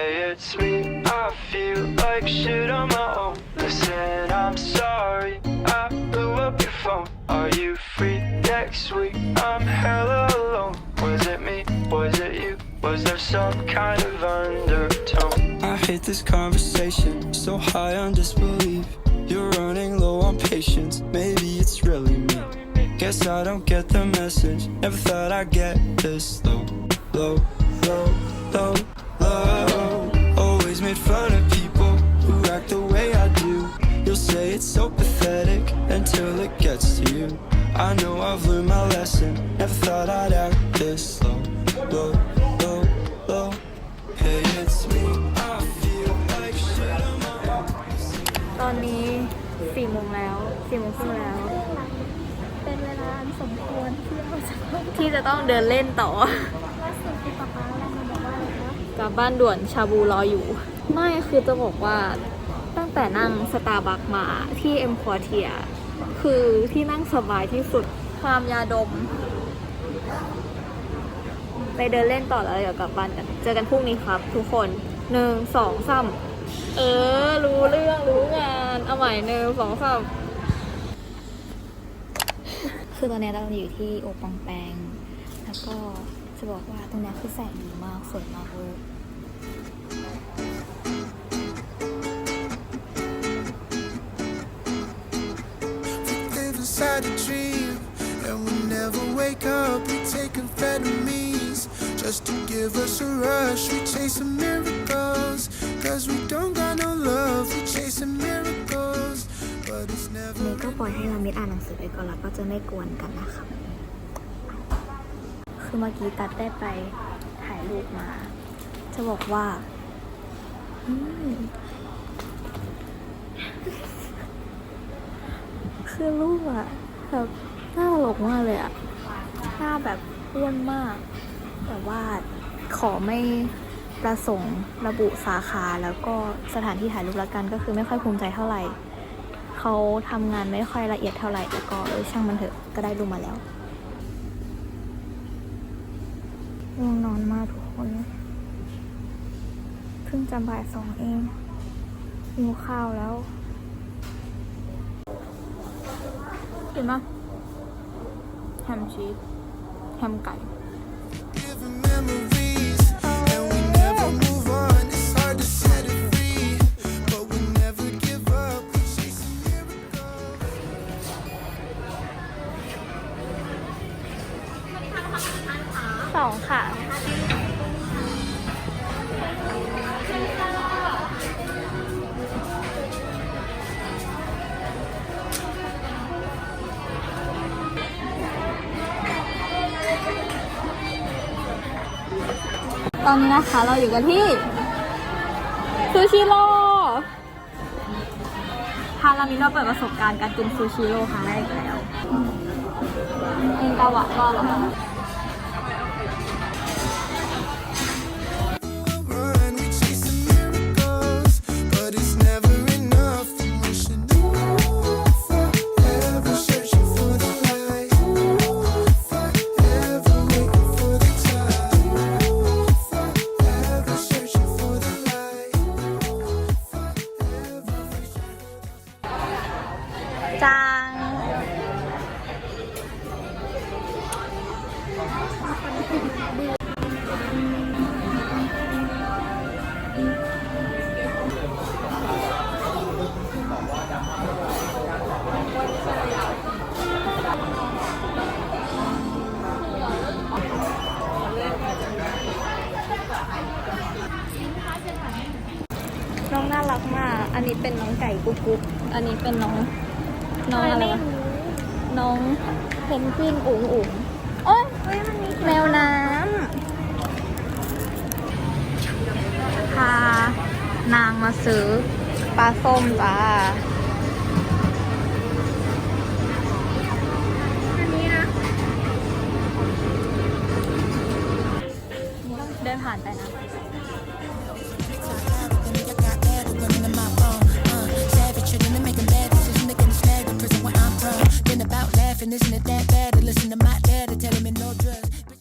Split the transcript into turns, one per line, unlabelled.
It's me. I feel like shit on my own. Listen, I'm sorry. I blew up your phone. Are you free next week? I'm hella alone. Was it me? Was it you? Was there some kind of undertone? I hate this conversation. So high on disbelief. You're running low on patience. Maybe it's really me. Guess I don't get the message. Never thought I'd get this low, low,
สี่โมงครึ่งแล้ว
เป็นเวลาอันสมควรที่เราจะต้อง
ที่จะต้องเดินเล่นต่อ
ล่าสุดที่ป๊าป๊าเรามาบอกว่าอะไรนะ
กลับบ้านด่วนชาบูรออยู่ ไม่คือจะบอกว่าตั้งแต่นั่งสตาร์บัคมาที่เอ็มพอเทีย คือที่นั่งสบายที่สุดความยาดม ไปเดินเล่นต่อแล้วเดี๋ยวกลับบ้านกัน เจอกันพรุ่งนี้ครับ ทุกคนหนึ่งสองสามเออ รู้เรื่องรู้งาน เอาใหม่หนึ่งสองสาม คือตอนนี้เราอยู่ที่โอปองแปง แล้วก็จะบอกว่าตรงนี้คือแสงดีมาก สวยมากเลย
ร์
นี่
never
ก็ปล่อยให้เรามิดอ่านหนังสือไปก่อนแล้วก็จะไม่กวนกันนะคะคือเมื่อกี้ตัดได้ไปถ่ายรูปมา จะบอกว่าคือรูปอะแบบน่าตลกมากเลยอะหน้าแบบอ้วนมาก แต่ว่าขอไม่ประสงค์ระบุสาขาแล้วก็สถานที่ถ่ายรูปละกันก็คือไม่ค่อยภูมิใจเท่าไหร่ เขาทำงานไม่ค่อยละเอียดเท่าไหร่แต่ก็เออช่างมันเถอะก็ได้รูมาแล้วง่วงนอนมากทุกคนเพิ่งจะบ่ายสองเองหิวข้าวแล้วเห็นไหมแฮมชีสแฮมไก่ สองค่ะ ตอนนี้นะคะเราอยู่กันที่ซูชิโร่ฮารามิเราเปิดประสบการณ์การกินซูชิโร่ครั้งแรกอีกแล้วเองกาหวะก็หรอ
run,
น้องน่ารักมาก อันนี้เป็นน้องไก่กุ๊กกุ๊กอันนี้เป็นน้อง น้องอะไรวะน้องเพนกวินอุ๋งอุ๋งโอ๊ยแมวน้ำพานางมาซื้อปลาส้มจ้า